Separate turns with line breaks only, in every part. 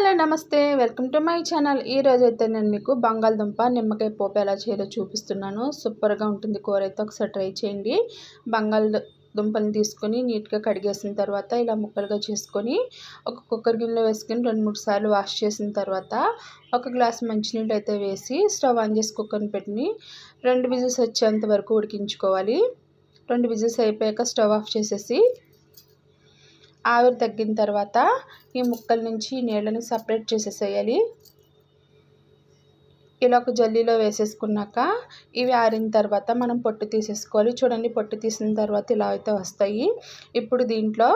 Hello నమస్తే. Welcome to my channel. ఈరోజు అయితే నేను మీకు బంగాళదుంప నిమ్మకాయ పోపు ఎలా చేయాలో చూపిస్తున్నాను. సూపర్గా ఉంటుంది. కూర అయితే ఒకసారి ట్రై చేయండి. బంగాళదుంపని తీసుకొని నీట్గా కడిగేసిన తర్వాత ఇలా ముక్కలుగా చేసుకొని ఒక కుక్కర్ గిన్నెలో వేసుకొని రెండు మూడు సార్లు వాష్ చేసిన తర్వాత ఒక గ్లాస్ మంచినీళ్ళు అయితే వేసి స్టవ్ ఆన్ చేసి కుక్కర్ని పెట్టి రెండు విజిల్స్ వచ్చేంత వరకు ఉడికించుకోవాలి. రెండు విజిల్స్ అయిపోయాక స్టవ్ ఆఫ్ చేసేసి ఆవిరి తగ్గిన తర్వాత ఈ ముక్కల నుంచి నీళ్ళని సపరేట్ చేసేసేయాలి. ఇలా ఒక జల్లీలో వేసేసుకున్నాక ఇవి ఆరిన తర్వాత మనం పొట్టు తీసేసుకోవాలి. చూడండి పొట్టు తీసిన తర్వాత ఇలా అయితే వస్తాయి. ఇప్పుడు దీంట్లో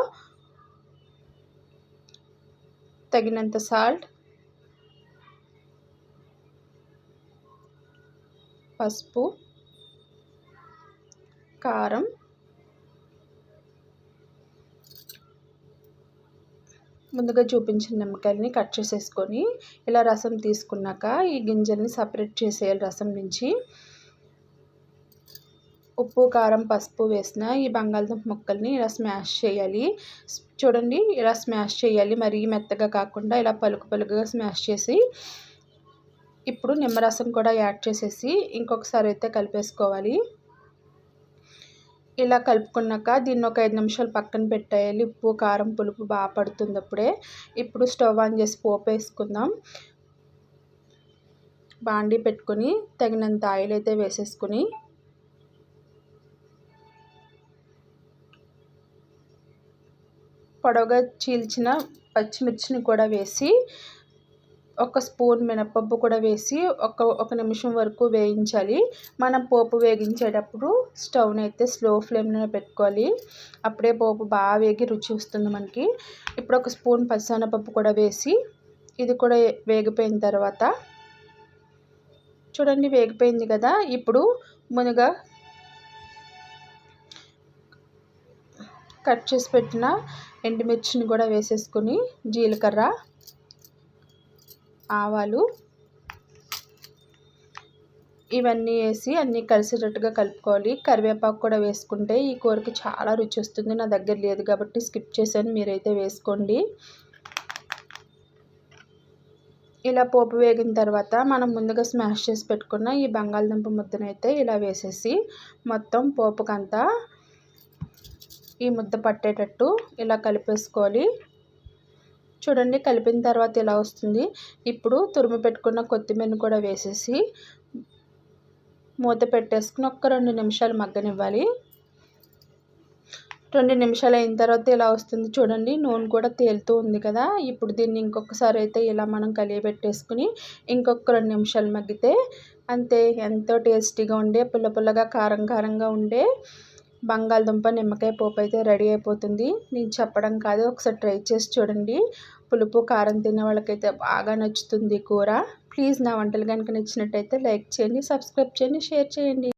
తగినంత సాల్ట్ పసుపు కారం ముందుగా చూపించిన నిమ్మకాయలని కట్ చేసేసుకొని ఇలా రసం తీసుకున్నాక ఈ గింజల్ని సపరేట్ చేసేయాలి రసం నుంచి ఉప్పు కారం పసుపు వేసిన ఈ బంగాళదుంప ముక్కల్ని ఇలా స్మాష్ చేయాలి. చూడండి ఇలా స్మాష్ చేయాలి. మరీ మెత్తగా కాకుండా ఇలా పలుకు పలుకుగా స్మాష్ చేసి ఇప్పుడు నిమ్మరసం కూడా యాడ్ చేసేసి ఇంకొకసారి అయితే కలిపేసుకోవాలి. ఇలా కలుపుకున్నాక దీన్ని ఒక ఐదు నిమిషాలు పక్కన పెట్టేయాలి. ఉప్పు కారం పులుపు బాగా పడుతుంది అప్పుడే. ఇప్పుడు స్టవ్ ఆన్ చేసి పోపు వేసుకుందాం. బాండీ పెట్టుకొని తగినంత ఆయిల్ అయితే వేసేసుకుని పొడవుగా చీల్చిన పచ్చిమిర్చిని కూడా వేసి ఒక స్పూన్ మినపప్పు కూడా వేసి ఒక ఒక నిమిషం వరకు వేయించాలి. మనం పోపు వేగించేటప్పుడు స్టవ్ని అయితే స్లో ఫ్లేమ్లో పెట్టుకోవాలి. అప్పుడే పోపు బాగా వేగి రుచి వస్తుంది మనకి. ఇప్పుడు ఒక స్పూన్ పచ్చనపప్పు కూడా వేసి ఇది కూడా వేగిపోయిన తర్వాత చూడండి వేగిపోయింది కదా. ఇప్పుడు మునగా కట్ చేసి పెట్టిన ఎండుమిర్చిని కూడా వేసేసుకొని జీలకర్ర ఆవాలు ఇవన్నీ వేసి అన్నీ కలిసేటట్టుగా కలుపుకోవాలి. కరివేపాకు కూడా వేసుకుంటే ఈ కూరకి చాలా రుచి వస్తుంది. నా దగ్గర లేదు కాబట్టి స్కిప్ చేశాను. మీరైతే వేసుకోండి. ఇలా పోపు వేగిన తర్వాత మనం ముందుగా స్మాష్ చేసి పెట్టుకున్న ఈ బంగాళదుంప ముద్దనైతే ఇలా వేసేసి మొత్తం పోపుకంతా ఈ ముద్ద పట్టేటట్టు ఇలా కలిపేసుకోవాలి. చూడండి కలిపిన తర్వాత ఇలా వస్తుంది. ఇప్పుడు తురుము పెట్టుకున్న కొత్తిమీరని కూడా వేసేసి మూత పెట్టేసుకుని ఒక్క రెండు నిమిషాలు మగ్గనివ్వాలి. రెండు నిమిషాలు అయిన తర్వాత ఇలా వస్తుంది చూడండి నూనె కూడా తేలుతూ ఉంది కదా. ఇప్పుడు దీన్ని ఇంకొకసారి అయితే ఇలా మనం కలియబెట్టేసుకుని ఇంకొక రెండు నిమిషాలు మగ్గితే అంతే ఎంతో టేస్టీగా ఉండే పుల్ల పుల్లగా కారం కారంగా ఉండే బంగాళదుంప నిమ్మకాయ పోపు అయితే రెడీ అయిపోతుంది. నేను చెప్పడం కాదు ఒకసారి ట్రై చేసి చూడండి. పులుపు కారం తినే వాళ్ళకైతే బాగా నచ్చుతుంది కూర. ప్లీజ్ నా వంటలు కనుక నచ్చినట్టయితే లైక్ చేయండి సబ్స్క్రైబ్ చేయండి షేర్ చేయండి.